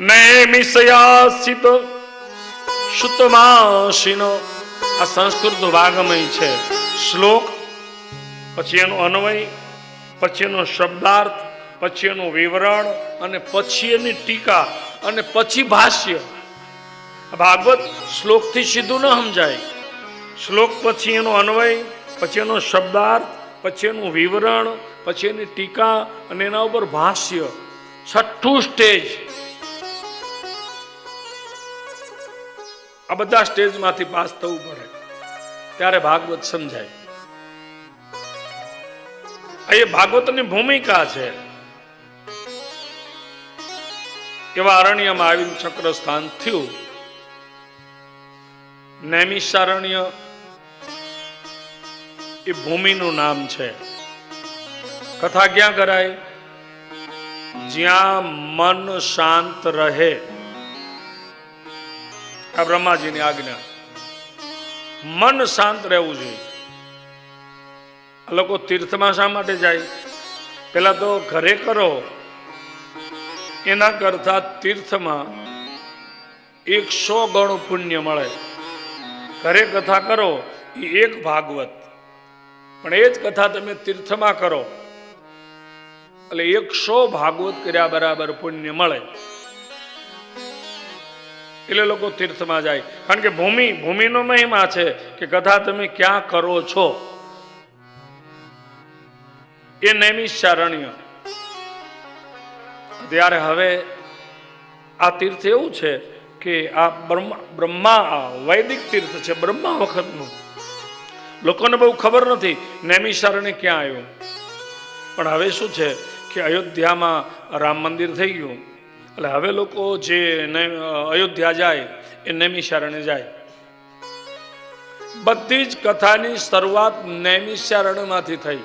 નૈમિષયાસિત શુતમાશીનો આ સંસ્કૃત વાગમય છે શ્લોક પછી એનો અન્વય, પછી એનો શબ્દાર્થ, પછી એનું વિવરણ, અને પછી એની ટીકા, અને પછી ભાષ્ય. ભાગવત શ્લોકથી સીધું ન સમજાય. શ્લોક પછી એનો અન્વય, પછી એનો શબ્દાર્થ, પછી એનું વિવરણ, પછી એની ટીકા, અને એના ઉપર ભાષ્ય. છઠ્ઠું સ્ટેજ. આ બધા સ્ટેજમાંથી પાસ થવું પડે. ત્યારે ભાગવત સમજાય. આ એ ભાગવતની ભૂમિકા છે. એવા અરણ્યમાં આવીને ચક્ર સ્થાન થયું. નૈમિષારણ્ય એ ભૂમિનું નામ છે. કથા ક્યાં કરાય? જ્યાં મન શાંત રહે. આ બ્રહ્માજીની આજ્ઞા. મન શાંત રહેવું જોઈએ. લોકો તીર્થમાં શા માટે જાય? પેલા તો ઘરે કરો. એના કરતા તીર્થમાં એકસો ગણું પુણ્ય મળે. ઘરે કથા કરો, એ એક ભાગવત. પણ એ જ કથા તમે તીર્થમાં કરો. એટલે એકસો ભાગવત કર્યા બરાબર પુણ્ય મળે. એટલે લોકો તીર્થમાં જાય. કારણ કે ભૂમિ, ભૂમિનો મહિમા છે કે કથા તમે ક્યાં કરો છો? એ નૈમિષારણ્ય. ત્યારે હવે આ તીર્થ એવું છે કે આ બ્રહ્મા બ્રહ્મા વૈદિક તીર્થ છે બ્રહ્મા વખતનું. લોકોને બહુ ખબર નથી નૈમિષારણ્ય ક્યાં આવ્યું. પણ હવે શું છે કે અયોધ્યામાં રામ મંદિર થઈ ગયું. એટલે હવે લોકો જે અયોધ્યા જાય, એ નૈમિષારણ્ય જાય. બધી જ કથાની શરૂઆત નૈમિષારણ્યમાંથી થઈ.